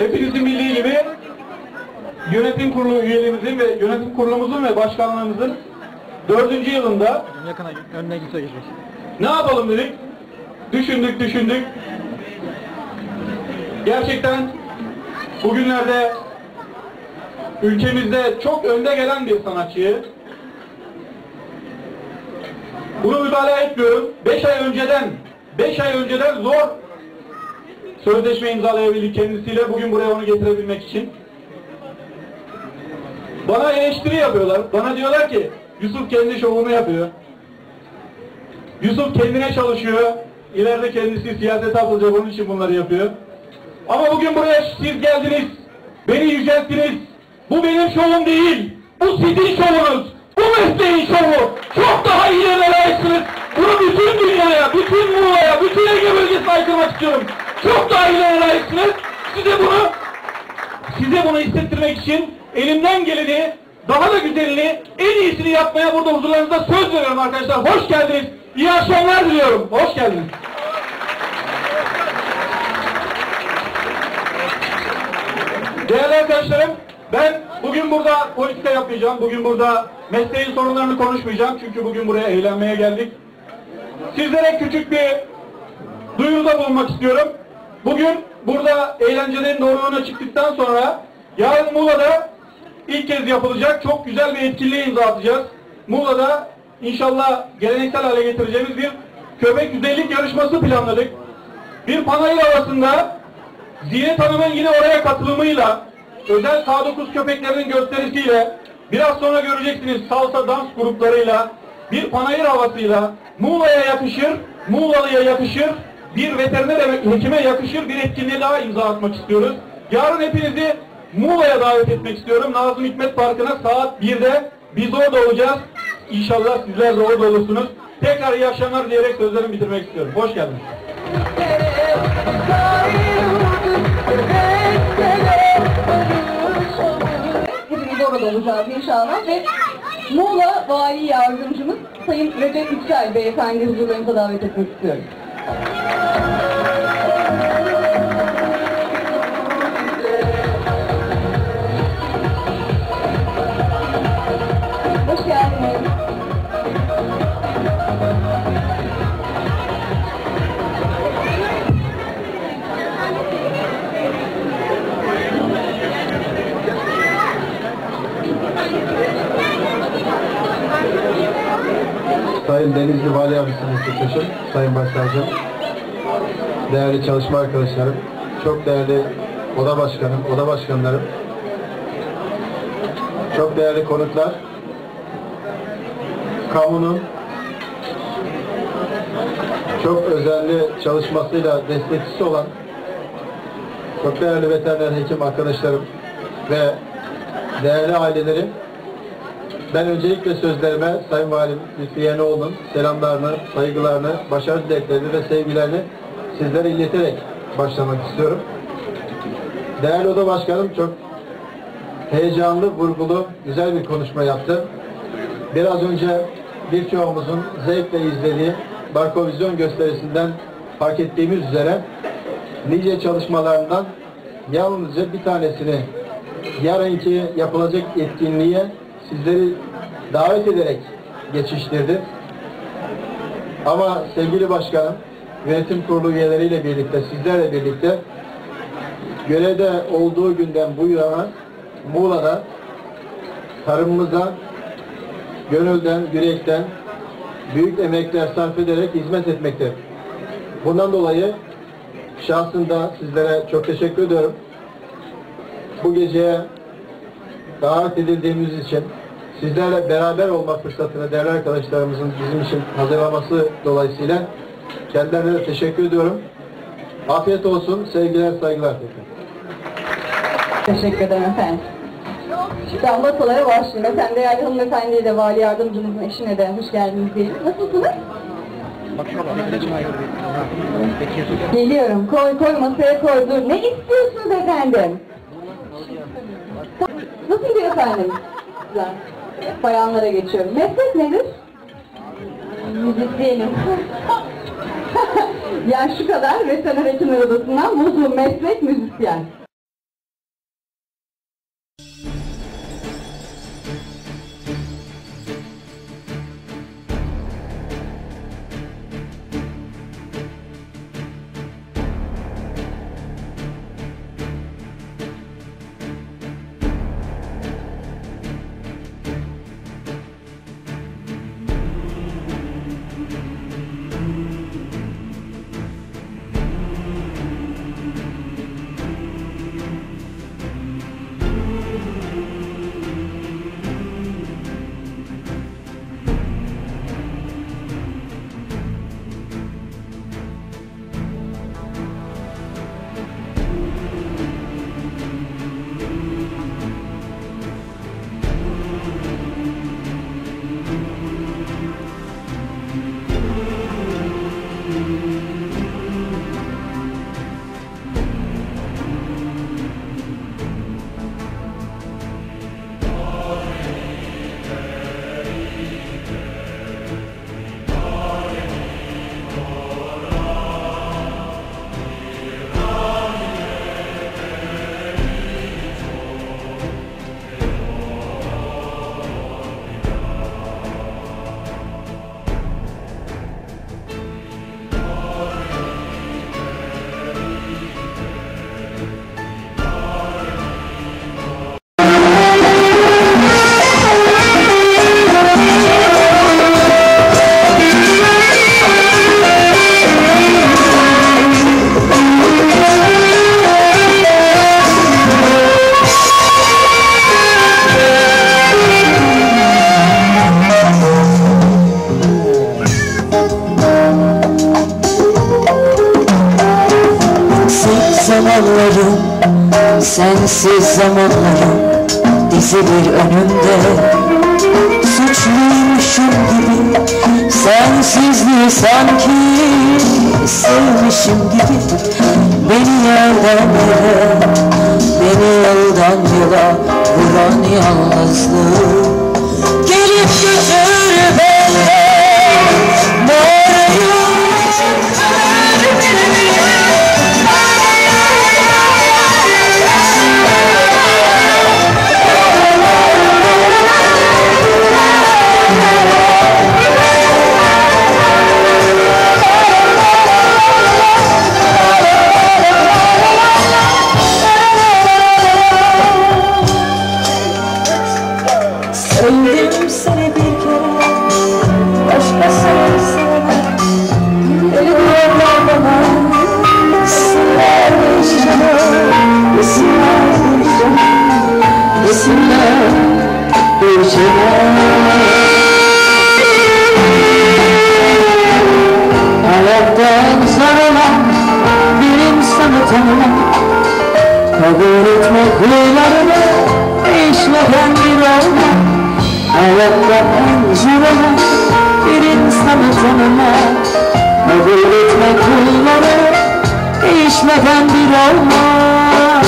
Hepinizin bildiği gibi yönetim kurulu üyelerimizin ve yönetim kurulumuzun ve başkanlığımızın dördüncü yılında Yakına önüne gitse geçmez. ne yapalım dedik? Düşündük düşündük. Gerçekten bugünlerde ülkemizde çok önde gelen bir sanatçıyı bunu mübalağa etmiyorum. 5 ay önceden 5 ay önceden zor sözleşme imzalayabildik kendisiyle bugün buraya onu getirebilmek için. Bana eleştiri yapıyorlar. Bana diyorlar ki Yusuf kendi şovunu yapıyor. Yusuf kendine çalışıyor. İleride kendisi siyasete atılacak onun için bunları yapıyor. Ama bugün buraya siz geldiniz. Beni yücelttiniz. Bu benim şovum değil. Bu sizin şovunuz. Bu mesleğin şovu. Çok daha iyilerine layıksınız. Bunu bütün dünyaya, bütün Muğla'ya, bütün Ege bölgesine aykırmak istiyorum. Çok daha iyilerine layıksınız. Size bunu size bunu hissettirmek için elimden geleni daha da güzelini, en iyisini yapmaya burada huzurlarınızda söz veriyorum arkadaşlar. Hoş geldiniz. İyi akşamlar diliyorum. Hoş geldiniz. Değerli arkadaşlarım, ben bugün burada politika yapmayacağım. Bugün burada mesleğin sorunlarını konuşmayacağım. Çünkü bugün buraya eğlenmeye geldik. Sizlere küçük bir duyuruda bulunmak istiyorum. Bugün burada eğlencelerin doğruluğuna çıktıktan sonra yarın Muğla'da ilk kez yapılacak çok güzel bir etkinliğe imza atacağız. Muğla'da inşallah geleneksel hale getireceğimiz bir köpek güzellik yarışması planladık. Bir panayır havasında Zinet Hanım'ın yine oraya katılımıyla özel K9 köpeklerinin gösterisiyle biraz sonra göreceksiniz salsa dans gruplarıyla bir panayır havasıyla Muğla'ya yakışır, Muğla'lıya yakışır, bir veteriner hekime yakışır bir etkinliğe daha imza atmak istiyoruz. Yarın hepinizi Muğla'ya davet etmek istiyorum. Nazım Hikmet Parkı'na saat 1'de biz orada olacağız. İnşallah sizler de orada olursunuz. Tekrar iyi akşamlar diyerek sözlerimi bitirmek istiyorum. Hoş geldiniz. Hepimiz orada olacağız inşallah ve Muğla Vali Yardımcımız Sayın Recep Yüksel Beyefendi huzurlarınıza davet etmek istiyorum. Sayın Denizli Vali Yardımcısı Sayın Başsavcım, değerli çalışma arkadaşlarım, çok değerli oda başkanım, oda başkanlarım, çok değerli konuklar, kamunun çok özenli çalışmasıyla destekçisi olan çok değerli veteriner hekim arkadaşlarım ve değerli ailelerim ben öncelikle sözlerime Sayın Valim Lütfi Yeneoğlu'nun selamlarını, saygılarını, başarı dileklerini ve sevgilerini sizlere ileterek başlamak istiyorum. Değerli Oda Başkanım çok heyecanlı, vurgulu, güzel bir konuşma yaptı. Biraz önce birçoğumuzun zevkle izlediği Barkovizyon gösterisinden fark ettiğimiz üzere nice çalışmalarından yalnızca bir tanesini yarınki yapılacak etkinliğe sizleri davet ederek geçiştirdi. Ama sevgili başkanım, yönetim kurulu üyeleriyle birlikte, sizlerle birlikte görevde olduğu günden bu yana Muğla'da tarımımıza gönülden, yürekten büyük emekler sarf ederek hizmet etmekte. Bundan dolayı şahsında sizlere çok teşekkür ediyorum. Bu geceye davet edildiğimiz için sizlerle beraber olmak fırsatını değerli arkadaşlarımızın bizim için hazırlaması dolayısıyla kendilerine de teşekkür ediyorum. Afiyet olsun, sevgiler, saygılar. Teşekkür ederim efendim. Ben masalara başlayayım. Efendim değerli hanımefendiye de vali yardımcımızın eşine de hoş geldiniz diyelim. Nasılsınız? Geliyorum. Koy koy masaya koy. Dur. Ne istiyorsunuz efendim? Nasıl gidiyor efendim? Güzel. Bayanlara geçiyorum. Meslek nedir? Müzisyenim. yani şu kadar veteriner hekimler odasından bu meslek müzisyen. Sensiz zamanlarım dizilir önümde. Suçluymuşum gibi Sensizliği sanki sevmişim gibi. Beni yerden yere Beni yoldan yola Vuran yalnızlığı. Gelip götür tanımak Kabul etmek huylarını değişmeden bir olmak Hayatta zor olan bir insanı tanımak Kabul etmek huyları değişmeden bir olmak